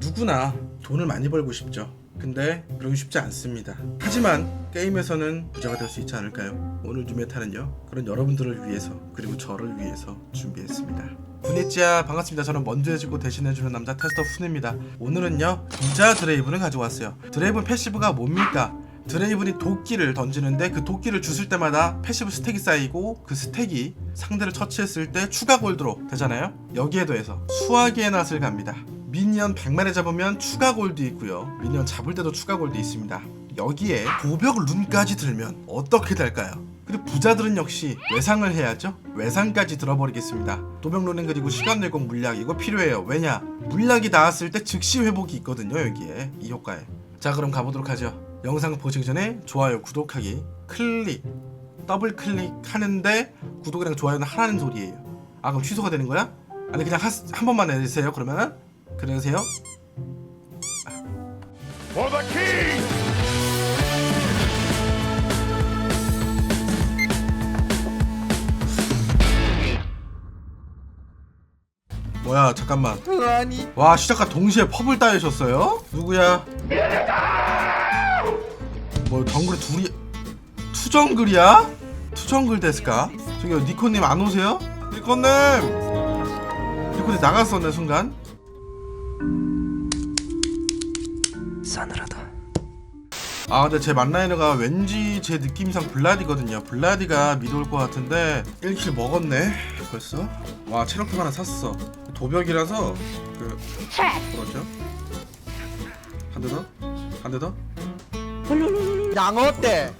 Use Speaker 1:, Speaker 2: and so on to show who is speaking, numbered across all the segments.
Speaker 1: 누구나 돈을 많이 벌고 싶죠. 근데 그러기 쉽지 않습니다. 하지만 게임에서는 부자가 될 수 있지 않을까요? 오늘 뉴메타는요 그런 여러분들을 위해서 그리고 저를 위해서 준비했습니다. 군이찌야 반갑습니다. 저는 먼저 해주고 대신해주는 남자 테스터 훈입니다. 오늘은요 부자 드레이브를 가져왔어요. 드레이브 패시브가 뭡니까? 드레이븐이 도끼를 던지는데 그 도끼를 주술 때마다 패시브 스택이 쌓이고 그 스택이 상대를 처치했을 때 추가 골드로 되잖아요. 여기에 더해서 수화기의 낫을 갑니다. 미니언 100마리 잡으면 추가 골드 있고요. 미니언 잡을 때도 추가 골드 있습니다. 여기에 보벽 룬까지 들면 어떻게 될까요? 그리고 부자들은 역시 외상을 해야죠. 외상까지 들어버리겠습니다. 도벽 룬은 그리고 시간 내공 물약 이거 필요해요. 왜냐? 물약이 나왔을 때 즉시 회복이 있거든요. 여기에 이 효과에. 자 그럼 가보도록 하죠. 영상 보시기 전에 좋아요, 구독하기, 클릭, 더블 클릭하는데 구독이랑 좋아요는 하라는 소리예요. 아 그럼 취소가 되는 거야? 아니 그냥 한, 한 번만 해주세요. 그러면 그러세요.
Speaker 2: For the king!
Speaker 1: 뭐야 잠깐만.
Speaker 3: 아니
Speaker 1: 와 시작과 동시에 펍을 따이셨어요? 누구야? 뭐 정글에 둘이 투정글이야? 투정글 데스까? 저기 니코님 안 오세요? 니코님! 니코님 나갔었네 순간 아 근데 제 만라이너가 왠지 제 느낌상 블라디거든요. 블라디가 미드 올 것 같은데 1킬 먹었네 벌써. 와 체력템 하나 샀어. 도벽이라서 그 그렇죠? 한 대 더? 한 대 더?
Speaker 3: 양어 때?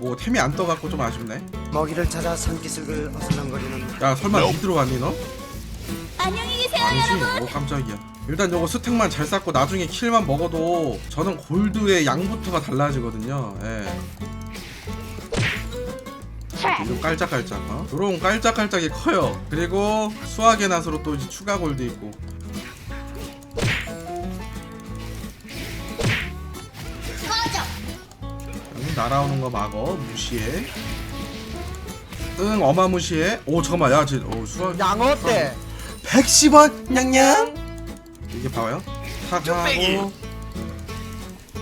Speaker 1: 뭐 템이 안 떠갖고 좀 아쉽네.
Speaker 4: 먹이를 찾아 산기슭을 어슬렁거리는
Speaker 1: 야 설마 미드로 갔니 너?
Speaker 5: 여러분.
Speaker 1: 오 깜짝이야. 일단 요거 스택만 잘 쌓고 나중에 킬만 먹어도 저는 골드의 양부터가 달라지거든요. 예. 좀 깔짝깔짝 어? 요런 깔짝깔짝이 커요. 그리고 수학의 낫으로 또 이제 추가 골드 있고. 응, 날아오는 거 막어 무시해. 응 어마무시해. 오 잠깐만 야쟤 오 수학
Speaker 3: 양어 때
Speaker 1: 110원 냥냥. 이게 봐요. 탁 하고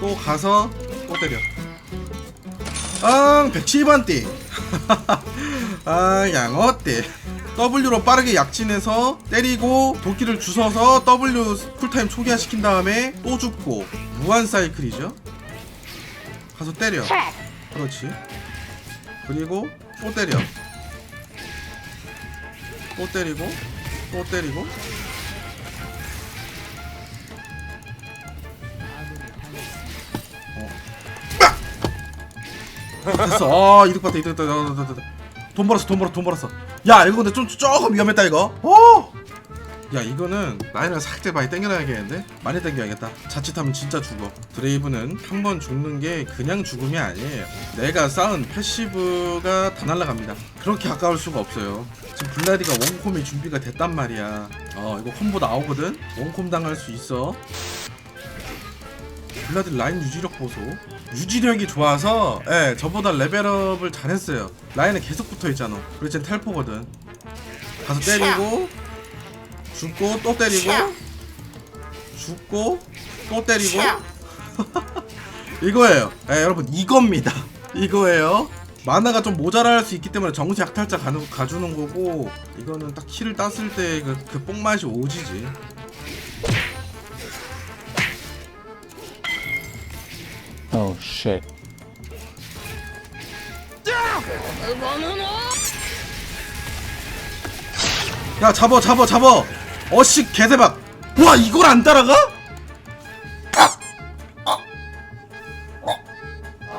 Speaker 1: 또 가서 또 때려. 응 110원띠. 아 양어띠. W로 빠르게 약진해서 때리고 도끼를 주워서 W 쿨타임 초기화시킨 다음에 또 죽고. 무한 사이클이죠. 가서 때려. 그렇지. 그리고 또 때려. 또 때리고 또 때리고 어. 됐어 아 이득 봤다 이득 봤다. 돈 벌었어 돈 벌었어 돈 벌었어 야 이거 근데 좀 조금 위험했다 이거 어? 야 이거는 라인을 살짝 많이 땡겨놔야겠는데? 많이 땡겨야겠다. 자칫하면 진짜 죽어. 드레이브는 한 번 죽는 게 그냥 죽음이 아니에요. 내가 쌓은 패시브가 다 날라갑니다. 그렇게 가까울 수가 없어요. 지금 블라디가 원콤이 준비가 됐단 말이야. 어 이거 콤보 나오거든? 원콤 당할 수 있어? 블라디 라인 유지력 보소. 유지력이 좋아서 예 저보다 레벨업을 잘했어요. 라인에 계속 붙어있잖아. 그리고 쟤 텔포거든. 가서 때리고 죽고 또 때리고? 죽고 또 때리고? 이거예요. 예 여러분 이겁니다. 이거예요. 마나가 좀 모자랄 수 있기 때문에 정시 약탈자 가는, 가주는 거고 이거는 딱 키를 땄을 때 그 그 뽕맛이 오지지.
Speaker 6: Oh shit.
Speaker 1: 야? 잡어 잡어 잡어 어씨 개대박. 와 이걸 안 따라가?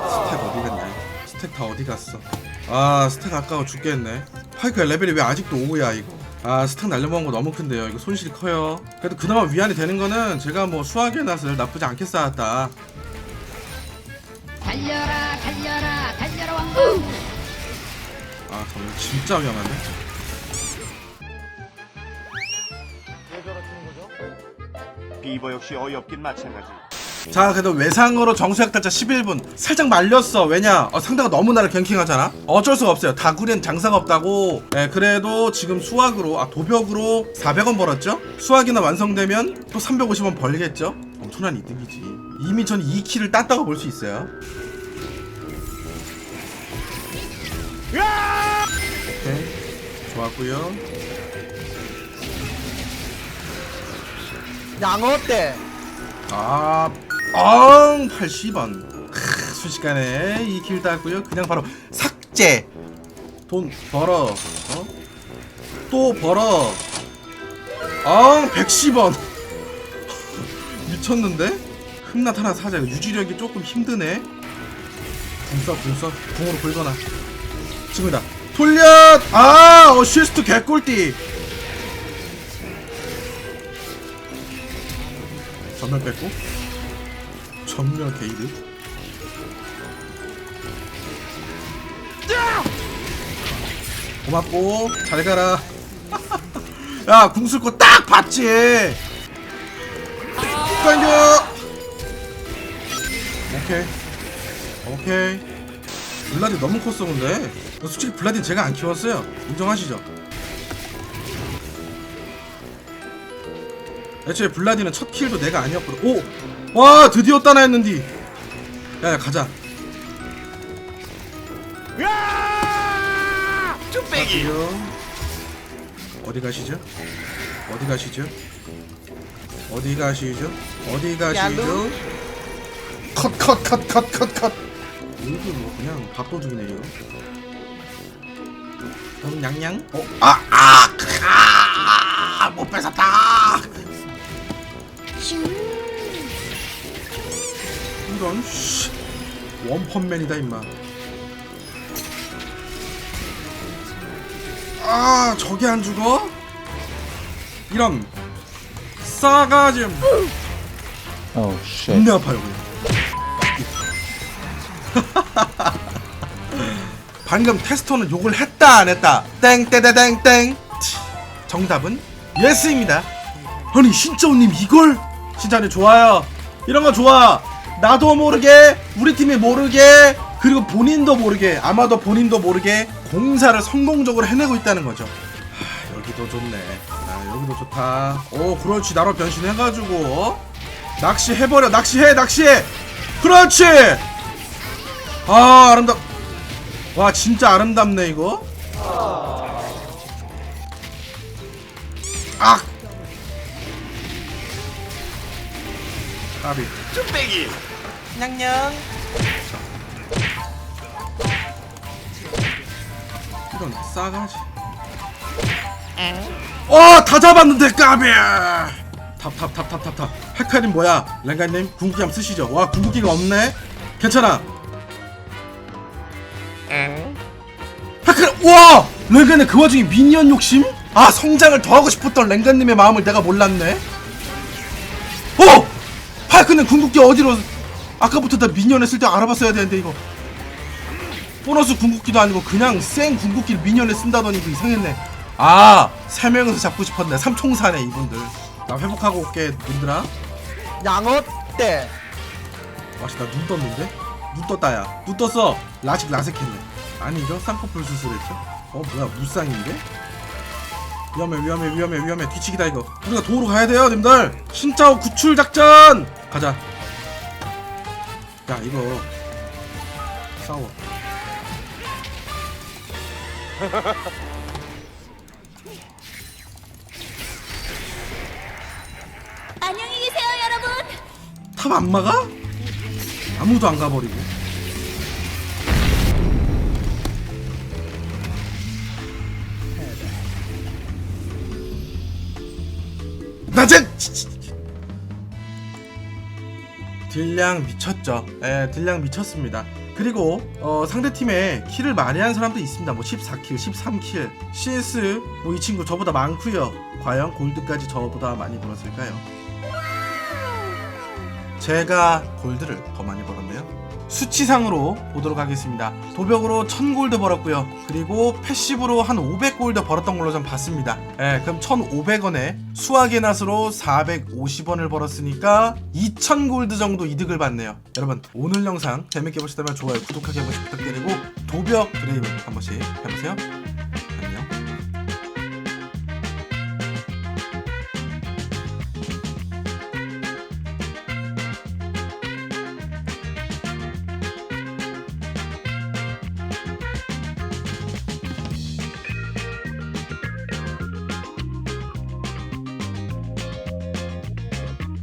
Speaker 1: 스택 어디 갔냐? 스택 다 어디 갔어? 아 스택 아까워 죽겠네. 파이크야 레벨이 왜 아직도 5야 이거? 아 스택 날려먹은 거 너무 큰데요. 이거 손실이 커요. 그래도 그나마 위안이 되는 거는 제가 뭐 수학의 낫을 나쁘지 않게 쌓았다.
Speaker 5: 달려라, 달려라, 달려라 왕국.
Speaker 1: 아 잠깐 진짜 위험한데
Speaker 2: 비버 역시 어이없긴 마찬가지.
Speaker 1: 자 그래도 외상으로 정수약 달자 11분 살짝 말렸어. 왜냐? 어, 상대가 너무 나를 갱킹하잖아? 어쩔 수가 없어요. 다구리엔 장사가 없다고. 예, 그래도 지금 수학으로 아 도벽으로 400원 벌었죠? 수학이나 완성되면 또 350원 벌겠죠? 엄청난 이득이지. 이미 전 2킬을 땄다고 볼 수 있어요. 오케이 좋았고요
Speaker 3: 양어 때
Speaker 1: 아, 엉 80원. 크, 순식간에 이길 땄고요. 그냥 바로 삭제. 돈 벌어. 어? 또 벌어. 엉 110원. 미쳤는데? 흠낫 하나 사자. 유지력이 조금 힘드네. 궁써 궁써 궁으로 긁거나. 지금이다. 돌려. 아, 어시스트 개꿀띠. 전멸 뺐고? 전멸 게이드? 고맙고 잘 가라. 야 궁술거 딱 봤지? 땡겨! 오케이. 오케이. 블라디 너무 컸어 근데. 솔직히 블라디는 제가 안 키웠어요. 인정하시죠 애초에 블라디는 첫 킬도 내가 아니었거든. 오! 와 드디어 따나 했는디. 야야 가자. 쭈빼기. 어디 가시죠? 어디 가시죠? 어디 가시죠? 어디 가시죠? 컷컷컷컷컷 컷. 이거 뭐 그냥 밥도둑이네 이거. 그럼 양양? 어? 아! 아! 아! 못 뺏었다! 이런 씨. 원펀맨이다 임마. 아 저게 안 죽어? 이런 싸가지
Speaker 6: Oh shit.
Speaker 1: 존나 아파요 그냥. 방금 테스터는 욕을 했다 안 했다. 땡땡땡땡땡 정답은 예스입니다. 아니 신짜오님 이걸 진짜네 좋아요. 이런 거 좋아. 나도 모르게 우리 팀이 모르게 그리고 본인도 모르게 아마도 본인도 모르게 공사를 성공적으로 해내고 있다는 거죠. 하, 여기도 좋네. 아, 여기도 좋다. 오 그렇지. 나로 변신해가지고. 어? 낚시해버려. 낚시해 낚시해. 그렇지. 아 아름답 와 진짜 아름답네 이거. 아 까비. 쭈빼기. 냥냥. 이런 싸가지. 어다 잡았는데 까비! 탑탑탑탑탑탑. 헤카림 뭐야? 랭가님 궁극기 한번 쓰시죠. 와 궁극기가 없네. 괜찮아. 헤카림 와! 랭가님 그 와중에 미니언 욕심? 아 성장을 더 하고 싶었던 랭가님의 마음을 내가 몰랐네. 어! 파이크는 궁극기 어디로 아까부터 나 미니언 했을 때 알아봤어야 되는데 이거. 보너스 궁극기도 아니고 그냥 생 궁극기를 미니언에 쓴다더니 이거 이상했네. 아세 명에서 잡고 싶었네. 삼총사네 이분들. 나 회복하고 올게 님들아.
Speaker 3: 양어 때
Speaker 1: 와씨 나 눈 떴는데? 눈 떴다 야. 눈 떴어. 라식 라섹했네. 아니죠? 쌍꺼풀 수술했죠? 어 뭐야 무쌍인데? 위험해 위험해 위험해 위험해. 뒤치기다 이거. 우리가 도로 가야 돼요 님들. 신짜오 구출 작전 가자 야 이거 싸워
Speaker 5: 안녕히 계세요, 여러분.
Speaker 1: 탑 안 막아? 아무도 안 가버리고 딜량 미쳤죠. 예 딜량 미쳤습니다. 그리고 어, 상대팀에 킬을 많이 한 사람도 있습니다. 뭐 14킬 13킬. CS 뭐 이 친구 저보다 많고요. 과연 골드까지 저보다 많이 벌었을까요? 제가 골드를 더 많이 벌었네요. 수치상으로 보도록 하겠습니다. 도벽으로 1000골드 벌었고요. 그리고 패시브로 한 500골드 벌었던 걸로 좀 봤습니다. 예, 그럼 1,500원에 수학의 낫으로 450원을 벌었으니까 2000골드 정도 이득을 봤네요. 여러분, 오늘 영상 재밌게 보셨다면 좋아요, 구독하기 한 번씩 부탁드리고 도벽 드레이브 한 번씩 해보세요.